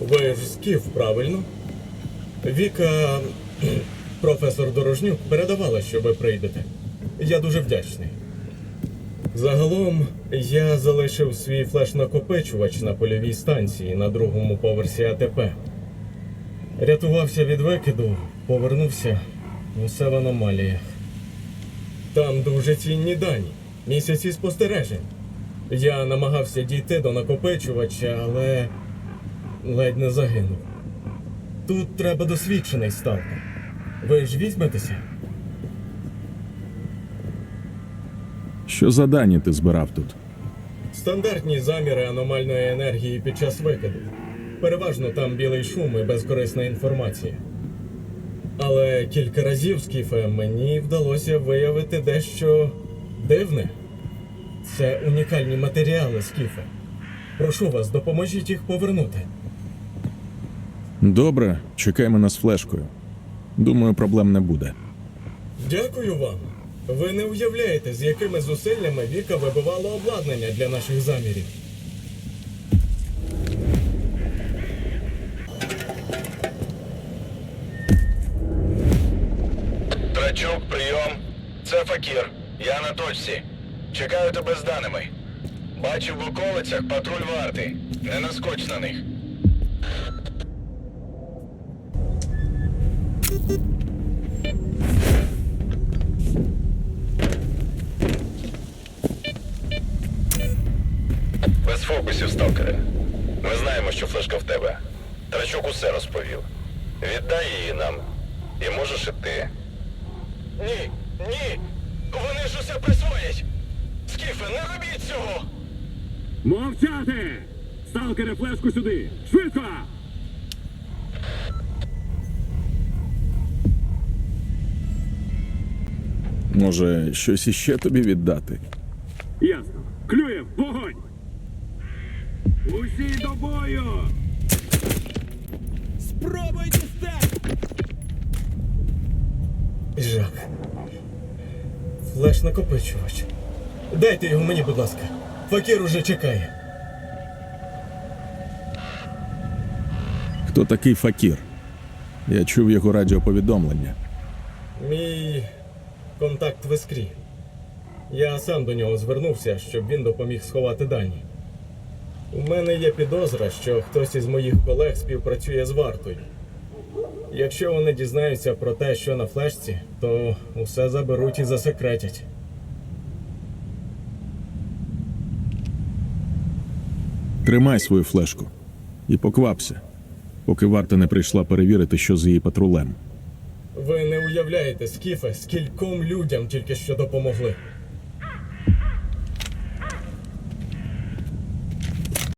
Ви правильно? Віка, професор Дорожнюк, передавала, що ви прийдете. Я дуже вдячний. Загалом я залишив свій флеш-накопичувач на польовій станції на другому поверсі АТП. Рятувався від викиду, повернувся усе в аномаліях. Там дуже цінні дані, місяці спостережень. Я намагався дійти до накопичувача, але ледь не загинув. Тут треба досвідчений сталкер. Ви ж візьметеся? Що за дані ти збирав тут? Стандартні заміри аномальної енергії під час викиду. Переважно там білий шум і безкорисна інформація. Але кілька разів, Скіфе, мені вдалося виявити дещо дивне. Це унікальні матеріали, Скіфе. Прошу вас, допоможіть їх повернути. Добре, чекай мене з флешкою. Думаю, проблем не буде. Дякую вам. Ви не уявляєте, з якими зусиллями Віка вибивала обладнання для наших замірів. Трачук, прийом. Це Факір. Я на точці. Чекаю тебе з даними. Бачив в околицях патруль варти. Не наскоч на них. Без фокусів, сталкере. Ми знаємо, що флешка в тебе. Трачук усе розповів. Віддай її нам. І можеш і ти. Ні, ні! Вони ж усе присвоять! Скіфе, не робіть цього! Мовчати! Сталкере, флешку сюди! Швидко! Може, щось іще тобі віддати? Ясно. Клюєв, вогонь! Усі до бою! Спробуйте стати! Жах. Флеш накопичувач. Дайте його мені, будь ласка. Факір уже чекає. Хто такий факір? Я чув його радіоповідомлення. Мій контакт в іскрі. Я сам до нього звернувся, щоб він допоміг сховати дані. У мене є підозра, що хтось із моїх колег співпрацює з вартою. Якщо вони дізнаються про те, що на флешці, то усе заберуть і засекретять. Тримай свою флешку і поквапся, поки варта не прийшла перевірити, що з її патрулем. Ви не уявляєте, Скіфе, скільком людям тільки що допомогли.